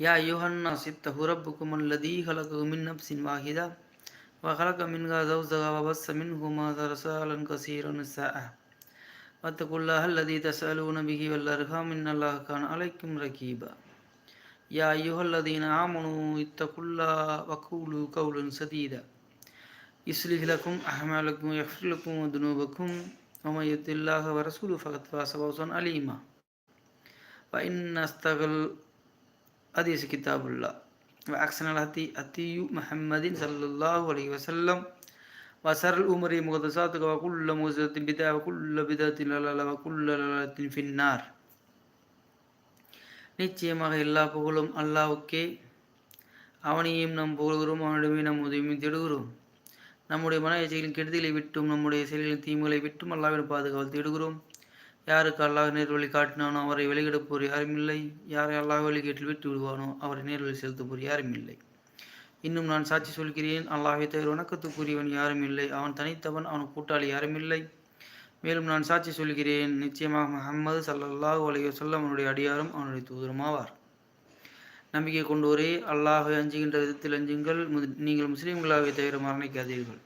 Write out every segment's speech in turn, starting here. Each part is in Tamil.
يا أيها الناس اتقوا ربكم الذي خلقكم من نفس واحدة وخلق منها زوجها وبث منهما رسالا كثيرا نساء. واتقوا الله الذي تسألون به والأرحام إن الله كان عليكم رقيبا يا أيها الذين آمنوا اتقوا الله وقولوا قولا سديدا. يصلح لكم أعمالكم ويغفر لكم ذنوبكم ومن يطع الله ورسوله فقد فاز فوزا عليما وإن أستغل حديث كتاب الله وأحسن الهدي هدي محمد صلى الله عليه وسلم وسر الأمور محدثاتها وكل محدثة بدعة وكل بدعة ضلالة وكل ضلالة في النار நிச்சயமாக எல்லா புகழும் அல்லாவுக்கே அவனையும் நம் புகழ்கிறோம் அவனிடமே நம் உதவியும் தேடுகிறோம் நம்முடைய மன இச்சைகளின் கெடுதலை விட்டும் நம்முடைய செயல்களின் தீமைகளை விட்டும் அல்லாவின் பாதுகாவல் தேடுகிறோம் யாருக்கு அல்லாஹ் நேர்வழி காட்டினானோ அவரை வெளியிடப்போர் யாரும் இல்லை. யாரை அல்லாஹ் வழிகேட்டில் விட்டு விடுவானோ அவரை நேர்வழி செலுத்தப்போர் யாரும் இல்லை. இன்னும் நான் சாட்சி சொல்கிறேன் அல்லாஹை தவிர வணக்கத்துக்குரியவன் யாரும் இல்லை. அவன் தனித்தவன் அவன் கூட்டாளி யாரும் இல்லை. மேலும் நான் சாட்சி சொல்கிறேன் நிச்சயமாக முகம்மது சல்லல்லாஹ் அலைய சொல்ல அவனுடைய அடியாரும் அவனுடைய தூதருமாவார் நம்பிக்கை கொண்டோரே அல்லாஹை அஞ்சுகின்ற விதத்தில் அஞ்சுங்கள். நீங்கள் முஸ்லீம்களாகவே தவிர மரணிக்காதீர்கள்.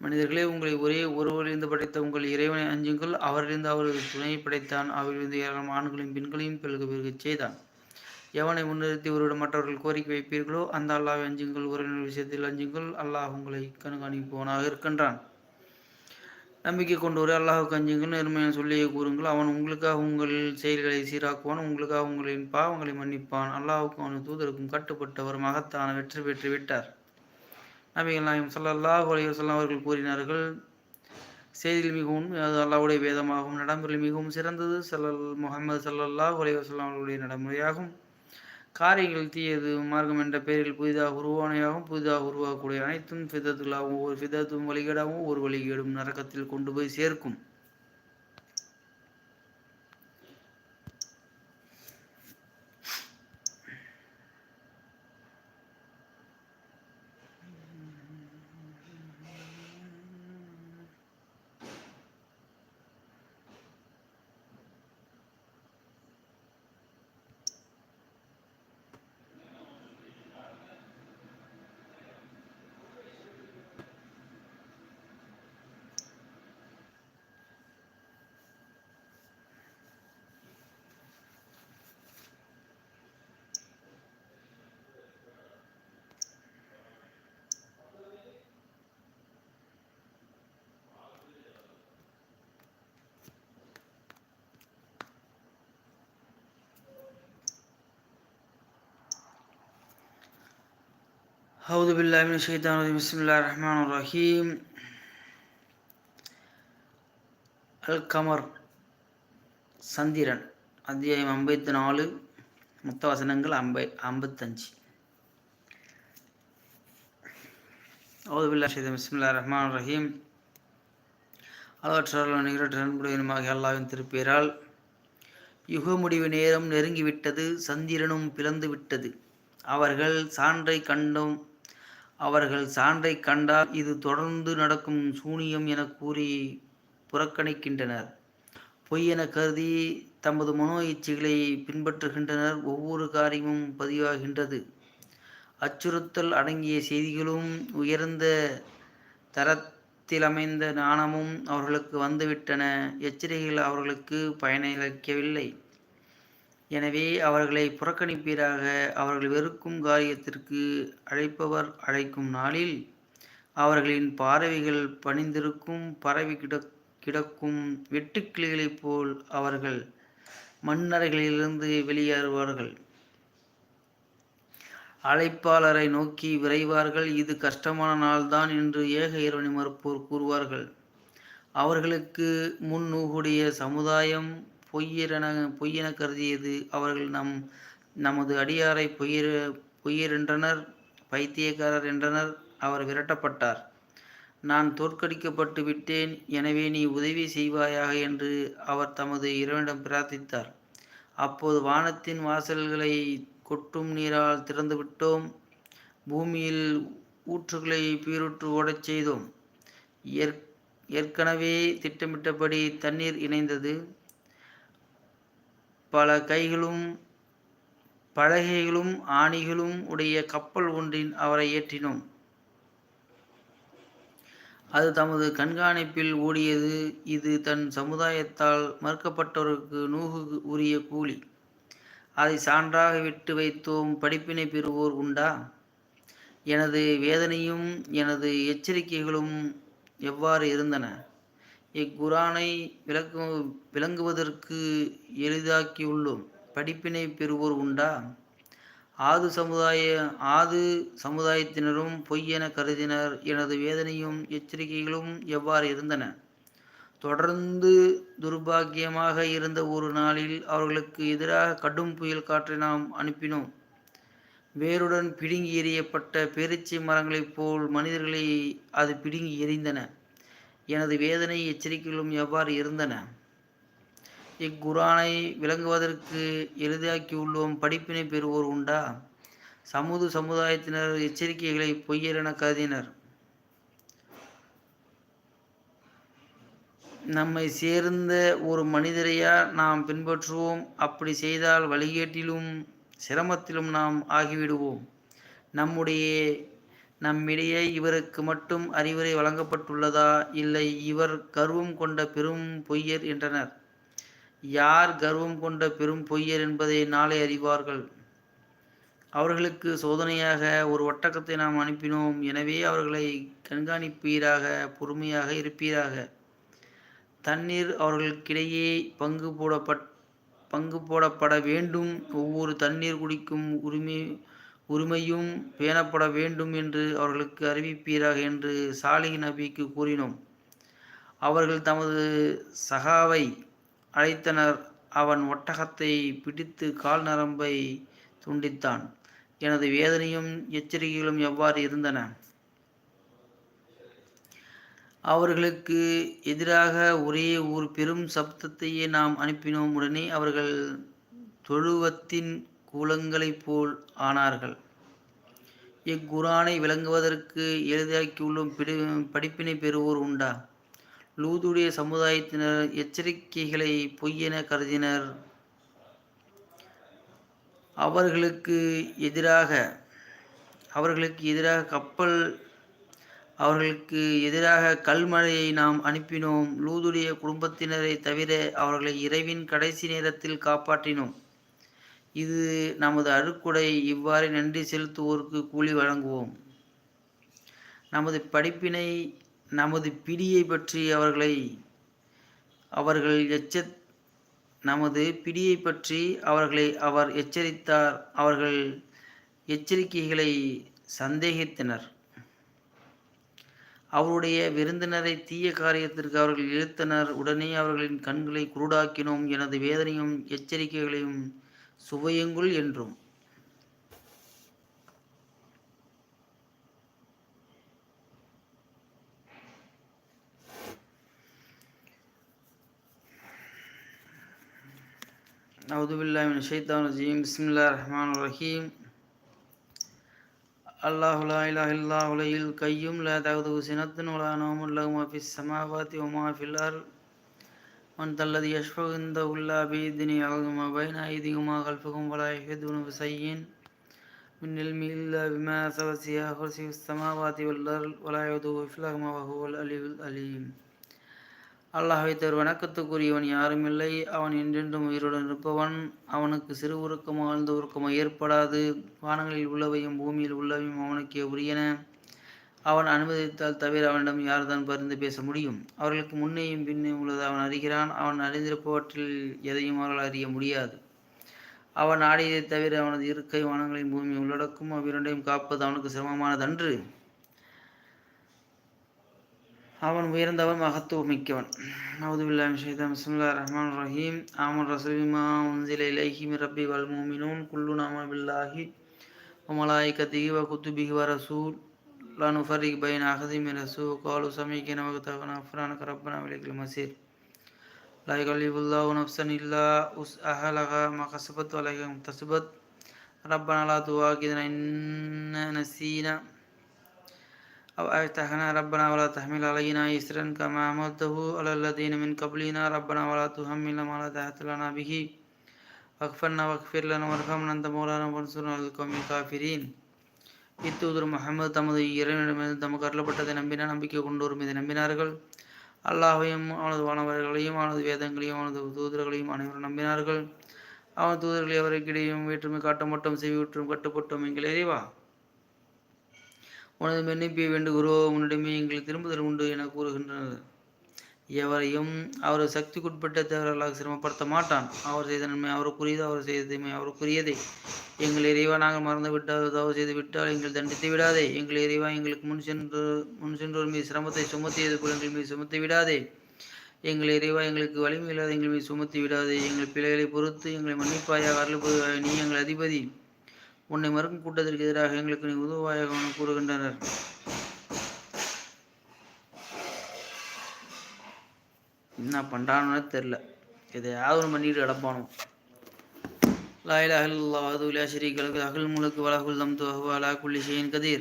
மனிதர்களே உங்களை ஒரே ஒருவரிலிருந்து படைத்த உங்கள் இறைவனை அஞ்சுங்கள். அவரிலிருந்து அவரது துணையை படைத்தான். அவரிலிருந்து ஏராளம் ஆண்களையும் பெண்களையும் பெருக பெருகச் செய்தான். எவனை முன்னிறுத்தி ஒருவிடம் மற்றவர்கள் கோரிக்கை வைப்பீர்களோ அந்த அல்லாவை அஞ்சுங்கள். உறவினர் விஷயத்தில் அஞ்சுங்கள். அல்லாஹ் உங்களை கண்காணிப்பவனாக இருக்கின்றான். நம்பிக்கை கொண்டோரே அல்லாஹுக்கு அஞ்சுங்கள். நேர்மையான சொல்லியை கூறுங்கள். அவன் உங்களுக்காக உங்கள் செயல்களை சீராக்குவான். உங்களுக்காக உங்களின் பாவங்களை மன்னிப்பான். அல்லாஹுக்கும் அவன் தூதருக்கும் கட்டுப்பட்டவர் மகத்தான வெற்றி பெற்று விட்டார். நபிகள் நாயம் சல்லாஹ் அலைவசல்லாம் அவர்கள் கூறினார்கள் செய்தியில் மிகவும் அது அல்லாவுடைய வேதமாகும் நடைமுறையில் மிகவும் சிறந்தது. சல்லல் முகமது சல்லல்லாஹ் அலைவசல்லாம் அவர்களுடைய நடைமுறையாகும். காரியங்கள் தீயது மார்க்கம் என்ற பெயரில் புதிதாக உருவானையாகவும் புதிதாக உருவாகக்கூடிய அனைத்தும் ஃபிதத்துகளாகவும் ஒவ்வொரு ஃபிதத்தும் வழிகேடாகவும் ஒரு வழிகேடும் நரக்கத்தில் கொண்டு போய் சேர்க்கும். أعوذ بالله من الشيطان الرجيم بسم الله الرحمن الرحيم அல் கமர் சந்திரன் அத்தியாயம் ஐம்பத்தி நாலு மொத்த வசனங்கள் ஐம்பை ஐம்பத்தஞ்சு அவுது பில்லா ஷேதம் பிஸ்மில்லா ரஹ்மான் ரஹீம் அளவற்றால் நிகரற்ற அன்புடையனுமாக அல்லாவின் திருப்பேரால் யுக முடிவு நேரம் நெருங்கிவிட்டது சந்திரனும் பிளந்து விட்டது அவர்கள் சான்றை கண்டும் அவர்கள் சான்றை கண்டால் இது தொடர்ந்து நடக்கும் சூனியம் என கூறி புறக்கணிக்கின்றனர். பொய் என கருதி தமது மனோ இச்சைகளை பின்பற்றுகின்றனர். ஒவ்வொரு காரியமும் பதிவாகின்றது. அச்சுறுத்தல் அடங்கிய செய்திகளும் உயர்ந்த தரத்திலமைந்த நாணமும் அவர்களுக்கு வந்துவிட்டன. எச்சரிக்கைகள் அவர்களுக்கு பயனளிக்கவில்லை. எனவே அவர்களை புறக்கணிப்பீராக அவர்கள் வெறுக்கும் காரியத்திற்கு அழைப்பவர் அழைக்கும் நாளில் அவர்களின் பார்வைகள் பணிந்திருக்கும் பரவி கிட கிடக்கும் வெட்டுக்கிளிகளைப் போல் அவர்கள் மண்ணறைகளிலிருந்து வெளியேறுவார்கள். அழைப்பாளரை நோக்கி விரைவார்கள் இது கஷ்டமான நாள்தான் என்று ஏக இறைவனை மறுப்போர் கூறுவார்கள். அவர்களுக்கு முன்னூகுடைய சமுதாயம் பொய்யரென பொய்யென கருதியது அவர்கள் நம் நமது அடியாரை பொய்யர் பொய்யரென்றனர் பைத்தியக்காரர் என்றனர் அவர் விரட்டப்பட்டார். நான் தோற்கடிக்கப்பட்டு விட்டேன் எனவே நீ உதவி செய்வாயாக என்று அவர் தமது இறைவனிடம் பிரார்த்தித்தார். அப்போது வானத்தின் வாசல்களை கொட்டும் நீரால் திறந்துவிட்டோம் பூமியில் ஊற்றுகளை பீருற்று ஓடச் செய்தோம். ஏற்கனவே திட்டமிட்டபடி தண்ணீர் இணைந்தது. பல கைகளும் பலகைகளும் ஆணிகளும் உடைய கப்பல் ஒன்றின் அவரை ஏற்றினோம். அது தமது கண்காணிப்பில் ஓடியது. இது தன் சமுதாயத்தால் மறுக்கப்பட்டவருக்கு நூகு உரிய கூலி. அதை சான்றாக விட்டு வைத்தோம். படிப்பினை பெறுவோர் உண்டா? எனது வேதனையும் எனது எச்சரிக்கைகளும் எவ்வாறு இருந்தன? இக்குரானை விளக்கு விளங்குவதற்கு எளிதாக்கியுள்ளோம். படிப்பினை பெறுவோர் உண்டா? ஆது சமுதாய ஆது சமுதாயத்தினரும் பொய்யென கருதினர். எனது வேதனையும் எச்சரிக்கைகளும் எவ்வாறு இருந்தன? தொடர்ந்து துர்பாக்கியமாக இருந்த ஒரு நாளில் அவர்களுக்கு எதிராக கடும் புயல் காற்றை நாம் அனுப்பினோம். வேருடன் பிடுங்கி எறியப்பட்ட பேரிச்சை மரங்களைப் போல் மனிதர்களை அது பிடுங்கி எறிந்தன. எனது வேதனை எச்சரிக்கைகளும் எவ்வாறு இருந்தன? இக்குரானை விளங்குவதற்கு எளிதாக்கியுள்ளோம். படிப்பினை பெறுவோர் உண்டா? சமூக சமுதாயத்தினர் எச்சரிக்கைகளை பொய்யரென கருதினர். நம்மை சேர்ந்த ஒரு மனிதரையா நாம் பின்பற்றுவோம். அப்படி செய்தால் வழிகேட்டிலும் சிரமத்திலும் நாம் ஆகிவிடுவோம். நம்முடைய நம்மிடையே இவருக்கு மட்டும் அறிவுரை வழங்கப்பட்டுள்ளதா? இல்லை இவர் கர்வம் கொண்ட பெரும் பொய்யர் என்றனர். யார் கர்வம் கொண்ட பெரும் பொய்யர் என்பதை நாளை அறிவார்கள். அவர்களுக்கு சோதனையாக ஒரு ஒட்டகத்தை நாம் அனுப்பினோம். எனவே அவர்களை கண்காணிப்பீராக பொறுமையாக இருப்பீராக. தண்ணீர் அவர்களுக்கிடையே பங்கு போடப்பட் பங்கு போடப்பட வேண்டும். ஒவ்வொரு தண்ணீர் குடிக்கும் உரிமை உரிமையும் பேணப்பட வேண்டும் என்று அவர்களுக்கு அறிவிப்பீராக என்று சாலிஹ் நபிக்கு கூறினோம். அவர்கள் தமது சகாவை அழைத்தனர். அவன் ஒட்டகத்தை பிடித்து கால் நரம்பை துண்டித்தான். எனது வேதனையும் எச்சரிக்கைகளும் எவ்வாறு இருந்தன? அவர்களுக்கு எதிராக ஒரே ஒரு பெரும் சப்தத்தையே நாம் அனுப்பினோம். உடனே அவர்கள் தொழுவத்தின் கூலங்களைப் போல் ஆனார்கள். இக்குரானை விளங்குவதற்கு எளிதாக்கியுள்ளும் படிப்பினை பெறுவோர் உண்டா? லூதுடைய சமுதாயத்தினர் எச்சரிக்கைகளை பொய்யென கருதினர். அவர்களுக்கு எதிராக அவர்களுக்கு எதிராக கப்பல் அவர்களுக்கு எதிராக கல்மழையை நாம் அனுப்பினோம். லூதுடைய குடும்பத்தினரை தவிர அவர்களை இரவின் கடைசி நேரத்தில் காப்பாற்றினோம். இது நமது அருக்குடை இவ்வாறு நன்றி செலுத்துவோருக்கு கூலி வழங்குவோம். நமது படிப்பினை நமது பிடியை பற்றி அவர்களை அவர்கள் எச்ச நமது பிடியை பற்றி அவர்களை அவர் எச்சரித்தார் அவர்கள் எச்சரிக்கைகளை சந்தேகித்தனர். அவருடைய விருந்தினரை தீய காரியத்திற்கு அவர்கள் இழுத்தனர். உடனே அவர்களின் கண்களை குருடாக்கினோம். எனது வேதனையும் எச்சரிக்கைகளையும் சுவையுங்குள் என்றும் أعوذ بالله من الشيطان الرجيم بسم الله الرحمن الرحيم الله لا إله إلا الله الحي القيوم لا تأخذه سنة ولا نوم له ما في السماوات وما في الأرض من ذا الذي يشفع عنده إلا بإذنه يعلم ما بين أيديهم وما خلفهم ولا يحيطون بشيء من علم إلا بما سوى كرسي السماوات والأرض ولا يؤوده حفظهما وهو العلي العليم அல்லாஹை தரு வணக்கத்துக்குரியவன் யாருமில்லை அவன் என்றென்றும் உயிருடன் இருப்பவன் அவனுக்கு சிறு உருக்கமோ ஆழ்ந்த உருக்கமோ ஏற்படாது வானங்களில் உள்ளவையும் பூமியில் உள்ளவையும் அவனுக்கே உரியன அவன் அனுமதித்தால் தவிர அவனிடம் யார்தான் பரிந்து பேச முடியும்? அவர்களுக்கு முன்னேயும் பின்னே உள்ளது. அவன் அறிகிறான். அவன் அறிந்திருப்பவற்றில் எதையும் அவர்கள் அறிய முடியாது. அவன் ஆடியதை தவிர அவனது இருக்கை வானங்களின் பூமி உள்ளடக்கும். அவ்விரண்டையும் காப்பது அவனுக்கு சிரமமானதன்று. அவன் உயர்ந்தவன் மகத்துவமிக்கவன் நவுதுபில்லாம் ஷைதாம் பிஸ்மில்லா ரஹ்மான் ரஹீம். ஆமன் ரசூலிமா உன்சில இலைஹிம் ரப்பி வல் குல்லு நாம பில்லாஹி ஒமலாய் கத்திகி வ குத்துபிகி ரசூல். لا نفرق بين أحد من رسول قالوا سمعنا وطعنا غفرانك ربنا وإليك المصير. لا يكلف الله نفسا إلا وسعها. لها ما كسبت وعليها ما اكتسبت. ربنا لا تؤاخذنا إن نسينا أو أفتحنا ربنا ولا تحمل علينا إسرا كما حملته على الذين من قبلنا. ربنا ولا تحملنا ما لا طاقة لنا به. واغفرنا واغفر لنا وارحمنا. أنت مولانا وانصرنا على القوم الكافرين. இத்தூதர் முகமது தமது இறைவனிடமிருந்து தமக்கு அருளப்பட்டதை நம்பின நம்பிக்கை கொண்டோரும் இதை நம்பினார்கள். அல்லாஹையும் அவனது வானவர்களையும் அவனது வேதங்களையும் அவனது தூதர்களையும் அனைவரும் நம்பினார்கள். அவன் தூதர்களை அவருக்கிடையும் வேற்றுமை காட்ட மட்டும் செவியுற்றும் கட்டுப்பட்டோம் எங்கள் இறைவா. உனது மன்னிப்பை வேண்டுகிறோம் உன்னிடமே எங்களை திரும்புதல் உண்டு என கூறுகின்றனர். எவரையும் அவர் சக்திக்குட்பட்ட தேவர்களாக சிரமப்படுத்த மாட்டான். அவர் செய்த நன்மை அவருக்குரியது அவர் செய்த தீமை அவருக்குரியதே. எங்கள் இறைவா நாங்கள் மறந்து விட்டால் தவறு செய்து விட்டால் எங்கள் தண்டித்து விடாதே. எங்கள் இறைவா எங்களுக்கு முன் சென்று முன் சென்றோர் மீது சிரமத்தை சுமத்தியது போல் எங்கள் மீது சுமத்தி விடாதே. எங்கள் இறைவா எங்களுக்கு வலிமை இல்லாத எங்கள் மீது சுமத்தி விடாதே. எங்கள் பிள்ளைகளை பொறுத்து எங்களை மன்னிப்பாயாக அருள்புரிவாயாக நீ எங்கள் அதிபதி. உன்னை மறுக்கும் கூட்டத்திற்கு எதிராக எங்களுக்கு நீ உதவாயாக கூறுகின்றனர். என்ன தெரில எதையாவது ஒன்று பண்ணிட்டு கிடப்பானோ لا إله إلا الله وحده لا شريك له له الملك وله الحمد وهو على كل شيء قدير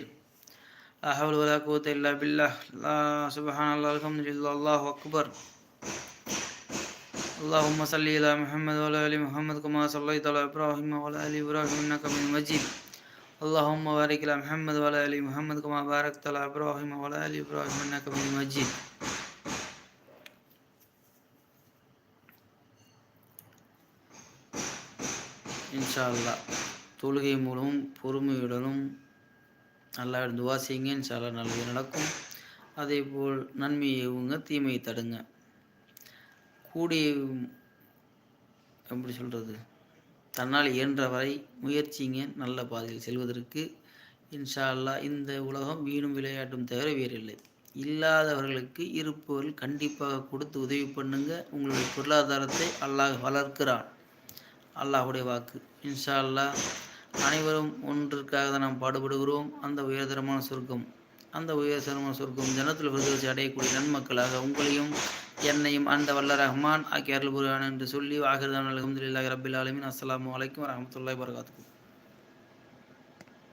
لا حول ولا قوة إلا بالله لا سبحان الله الحمد لله الله أكبر اللهم صل على محمد وعلى آل محمد كما صليت على إبراهيم وعلى آل إبراهيم إنك من مجيد اللهم بارك على محمد وعلى آل محمد كما باركت على إبراهيم وعلى آل إبراهيم إنك من مجيد இன்ஷா அல்லாஹ் தொழுகை மூலமும் பொறுமையுடனும் நல்லா துவா செய்யுங்க இன்ஷா நல்லது நடக்கும். அதே போல் நன்மையை உங்க தீமையை தடுங்க. கூடிய எப்படி சொல்கிறது தன்னால் இயன்ற வரை முயற்சிங்க நல்ல பாதையில் செல்வதற்கு. இன்ஷா அல்லாஹ் இந்த உலகம் வீணும் விளையாட்டும் தவிர வேறில்லை. இல்லாதவர்களுக்கு இருப்பவர்கள் கண்டிப்பாக கொடுத்து உதவி பண்ணுங்க. உங்களுடைய பொருளாதாரத்தை அல்லாஹ் வளர்க்கிறான். அல்லாஹுடைய வாக்கு. இன்ஷா அல்லாஹ் அனைவரும் ஒன்றிற்காக தான் நாம் பாடுபடுகிறோம். அந்த உயர்தரமான சொர்க்கம் அந்த உயர்தரமான சொர்க்கம் ஜனத்தில் விருதுவச்சு அடையக்கூடிய நன்மக்களாக உங்களையும் என்னையும் அந்த வல்ல ரஹ்மான் ஆக்கிய அருள் புரிவான் என்று சொல்லி ஆகிருதான் அலமதுல்லாஹ் ரபில் ஆலமின். அஸ்லாம் வலைக்கம் வரமத்துல்லாய் வரகாத்துக்கும்